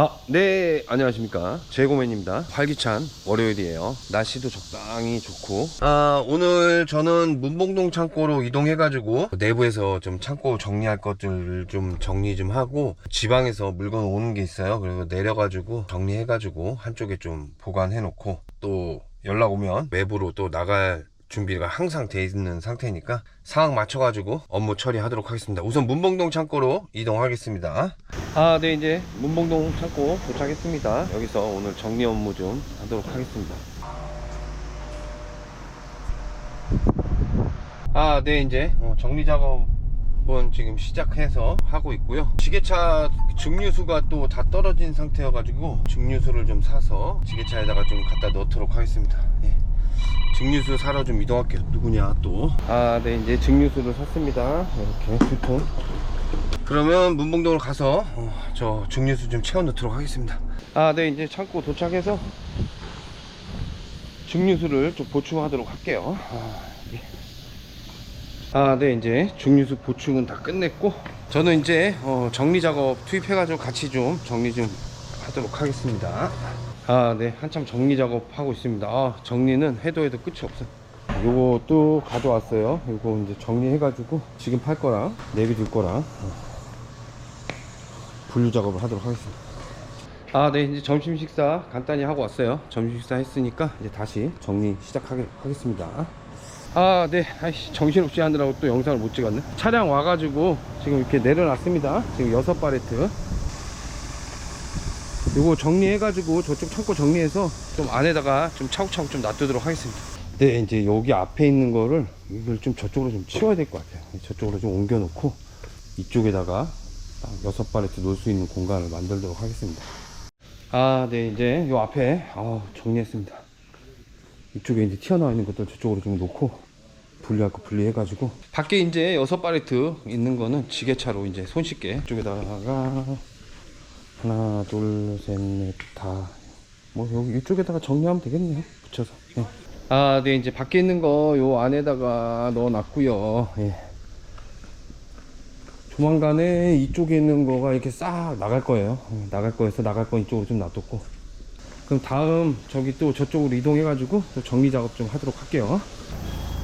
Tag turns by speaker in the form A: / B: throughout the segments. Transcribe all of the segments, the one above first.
A: 아, 네, 안녕하십니까. 재고맨입니다. 활기찬 월요일이에요. 날씨도 적당히 좋고. 아, 오늘 저는 문봉동 창고로 이동해가지고 내부에서 좀 창고 정리할 것들 좀 정리 좀 하고 지방에서 물건 오는 게 있어요. 그리고 내려가지고 정리해가지고 한쪽에 좀 보관해놓고 또 연락 오면 외부로 또 나갈 준비가 항상 돼 있는 상태니까 상황 맞춰가지고 업무 처리하도록 하겠습니다. 우선 문봉동 창고로 이동하겠습니다. 아, 네, 이제 문봉동 창고 도착했습니다. 여기서 오늘 정리 업무 좀 하도록 하겠습니다. 아, 네, 이제 어, 정리 작업은 지금 시작해서 하고 있고요. 지게차 증류수가 또 다 떨어진 상태여가지고 증류수를 좀 사서 지게차에다가 좀 갖다 넣도록 하겠습니다. 예. 증류수 사러 좀 이동할게요. 누구냐 또? 아, 네, 이제 증류수를 샀습니다. 이렇게 두 통. 그러면 문봉동으로 가서 어, 저 증류수 좀 채워 넣도록 하겠습니다. 아, 네, 이제 창고 도착해서 증류수를 좀 보충하도록 할게요. 아, 예. 아, 네, 이제 증류수 보충은 다 끝냈고 저는 이제 어, 정리 작업 투입해 가지고 같이 좀 정리 좀 하도록 하겠습니다. 아, 네, 한참 정리 작업 하고 있습니다. 아, 정리는 해도 해도 끝이 없어. 요것도 가져왔어요. 요거 이제 정리해 가지고 지금 팔 거랑 내비둘 거랑 어, 분류 작업을 하도록 하겠습니다. 아, 네, 이제 점심 식사 간단히 하고 왔어요. 점심 식사 했으니까 이제 다시 정리 시작하겠습니다. 아, 네, 아이씨, 정신없이 하느라고 또 영상을 못 찍었네. 차량 와가지고 지금 이렇게 내려놨습니다. 지금 여섯 바레트. 요거 정리해가지고 저쪽 창고 정리해서 좀 안에다가 좀 차곡차곡 좀 놔두도록 하겠습니다. 네, 이제 여기 앞에 있는 거를 이걸 좀 저쪽으로 좀 치워야 될 것 같아요. 저쪽으로 좀 옮겨놓고 이쪽에다가 딱 여섯 바레트 놓을 수 있는 공간을 만들도록 하겠습니다. 아, 네, 이제 요 앞에 아, 정리했습니다. 이쪽에 이제 튀어나와 있는 것들 저쪽으로 좀 놓고 분리할 거 분리해가지고 밖에 이제 여섯 바레트 있는 거는 지게차로 이제 손쉽게 이쪽에다가 하나 둘 셋 넷 다 뭐 여기 이쪽에다가 정리하면 되겠네요. 붙여서. 예. 아 네 이제 밖에 있는 거 요 안에다가 넣어놨고요. 예. 조만간에 이쪽에 있는 거가 이렇게 싹 나갈 거예요. 예, 나갈 거여서 나갈 건 이쪽으로 좀 놔뒀고. 그럼 다음 저기 또 저쪽으로 이동해 가지고 또 정리 작업 좀 하도록 할게요.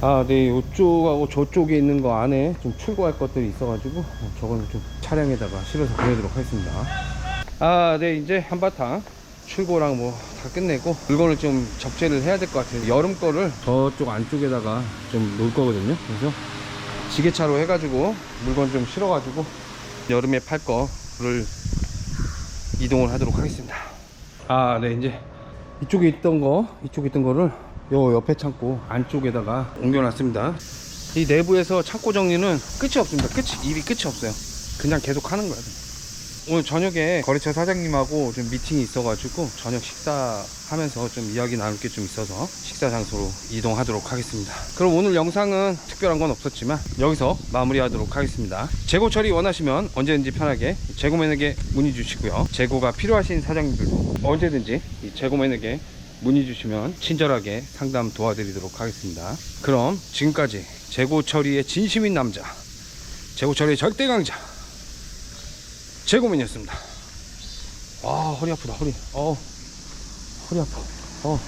A: 아 네 요쪽하고 저쪽에 있는 거 안에 좀 출고할 것들이 있어 가지고 저거는 좀 차량에다가 실어서 보내도록 하겠습니다 아, 네, 이제 한바탕 출고랑 뭐 다 끝내고 물건을 좀 적재를 해야 될 것 같아요. 여름 거를 저쪽 안쪽에다가 좀 놓을 거거든요. 그래서 지게차로 해가지고 물건 좀 실어가지고 여름에 팔 거를 이동을 하도록 하겠습니다. 아, 네, 이제 이쪽에 있던 거, 이쪽에 있던 거를 요 옆에 창고 안쪽에다가 옮겨놨습니다. 이 내부에서 창고 정리는 끝이 없습니다. 끝이, 일이 끝이 없어요. 그냥 계속 하는 거야. 오늘 저녁에 거래처 사장님하고 좀 미팅이 있어가지고 저녁 식사하면서 좀 이야기 나눌 게 좀 있어서 식사 장소로 이동하도록 하겠습니다. 그럼 오늘 영상은 특별한 건 없었지만 여기서 마무리하도록 하겠습니다. 재고 처리 원하시면 언제든지 편하게 재고맨에게 문의 주시고요. 재고가 필요하신 사장님들도 언제든지 이 재고맨에게 문의 주시면 친절하게 상담 도와드리도록 하겠습니다. 그럼 지금까지 재고 처리의 진심인 남자, 재고 처리의 절대 강자. 재고맨이었습니다. 아 허리 아프다 허리. 어 허리 아파. 어